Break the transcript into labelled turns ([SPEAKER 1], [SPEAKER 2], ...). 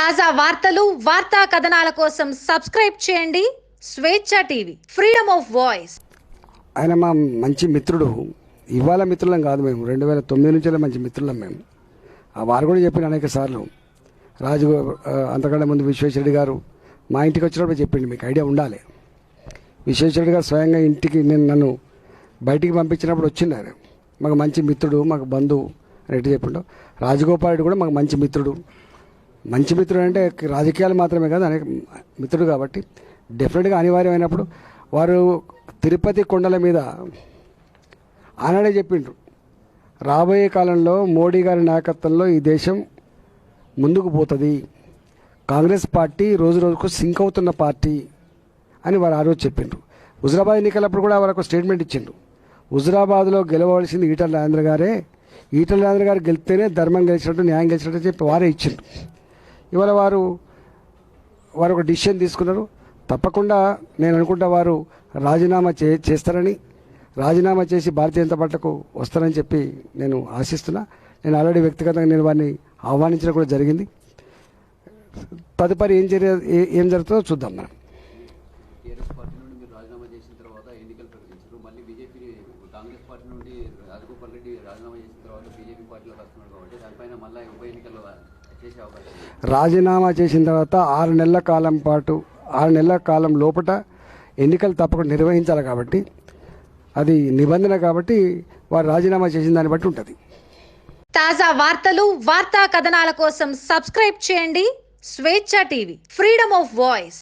[SPEAKER 1] తాజా వార్తలు వార్తా కథనాల కోసం సబ్స్క్రైబ్ చేయండి. స్వేచ్ఛ టీవీ ఫ్రీడమ్ ఆఫ్ వాయిస్.
[SPEAKER 2] ఆయన మా మంచి మిత్రుడు. ఇవాళ మిత్రులం కాదు మేము. రెండు వేల తొమ్మిది నుంచి మంచి మిత్రులం మేము. ఆ వారు కూడా చెప్పిన అనేక సార్లు. రాజు అంతకంటే ముందు విశ్వేశ్వరుడు గారు మా ఇంటికి వచ్చినప్పుడు చెప్పిండు మీకు ఐడియా ఉండాలి. విశ్వేశ్వరుడు గారు స్వయంగా ఇంటికి నేను నన్ను బయటికి పంపించినప్పుడు వచ్చింది ఆయన. మాకు మంచి మిత్రుడు మాకు బంధువు అని ఎట్టు చెప్పిండు. రాజగోపాల్ రెడ్డి కూడా మాకు మంచి మిత్రుడు. మంచి మిత్రుడు అంటే రాజకీయాలు మాత్రమే కాదు అనేక మిత్రుడు కాబట్టి డెఫినెట్గా అనివార్యమైనప్పుడు వారు తిరుపతి కొండల మీద ఆనాడే చెప్పిండ్రు రాబోయే కాలంలో మోడీ గారి నాయకత్వంలో ఈ దేశం ముందుకు పోతుంది కాంగ్రెస్ పార్టీ రోజు రోజుకు సింక్ అవుతున్న పార్టీ అని వారు ఆ రోజు చెప్పిండ్రు. హుజరాబాద్ ఎన్నికలప్పుడు కూడా వాళ్ళకు స్టేట్మెంట్ ఇచ్చిండ్రు. హుజరాబాద్లో గెలవలసింది ఈటల రాజేంద్ర గారే ఈటల రాజేంద్ర గారు గెలిస్తేనే ధర్మం గెలిచినట్టు న్యాయం గెలిచినట్టు చెప్పి వారే ఇచ్చిండ్రు. ఇవాళ వారు వారు ఒక డిసిషన్ తీసుకున్నారు. తప్పకుండా నేను అనుకుంటా వారు రాజీనామా చే చేస్తారని రాజీనామా చేసి భారతీయ జనతా పార్టీకు వస్తారని చెప్పి నేను ఆశిస్తున్నా. నేను ఆల్రెడీ వ్యక్తిగతంగా నేను వారిని ఆహ్వానించడం కూడా జరిగింది. తదుపరి ఏం జరిగే ఏం జరుగుతుందో చూద్దాం మనం.
[SPEAKER 3] రాజీనామా చేసిన తర్వాత ఎన్నికలు కాంగ్రెస్ పార్టీ నుండి రాజగోపాల్ రెడ్డి రాజీనామా చేసిన తర్వాత బీజేపీ పార్టీలోకి వస్తున్నాడు కాబట్టి దానిపైన మళ్ళీ ఉప ఎన్నికల్లో
[SPEAKER 2] రాజీనామా చేసిన తర్వాత ఆరు నెలల కాలం పాటు ఆరు నెలల కాలం లోపట ఎన్నికలు తప్పకుండా నిర్వహించాలి కాబట్టి అది నిబంధన కాబట్టి వారు రాజీనామా చేసిన దాన్ని బట్టి ఉంటుంది.
[SPEAKER 1] తాజా వార్తలు వార్తా కథనాల కోసం సబ్స్క్రైబ్ చేయండి. స్వేచ్ఛ టీవీ ఫ్రీడమ్ ఆఫ్ వాయిస్.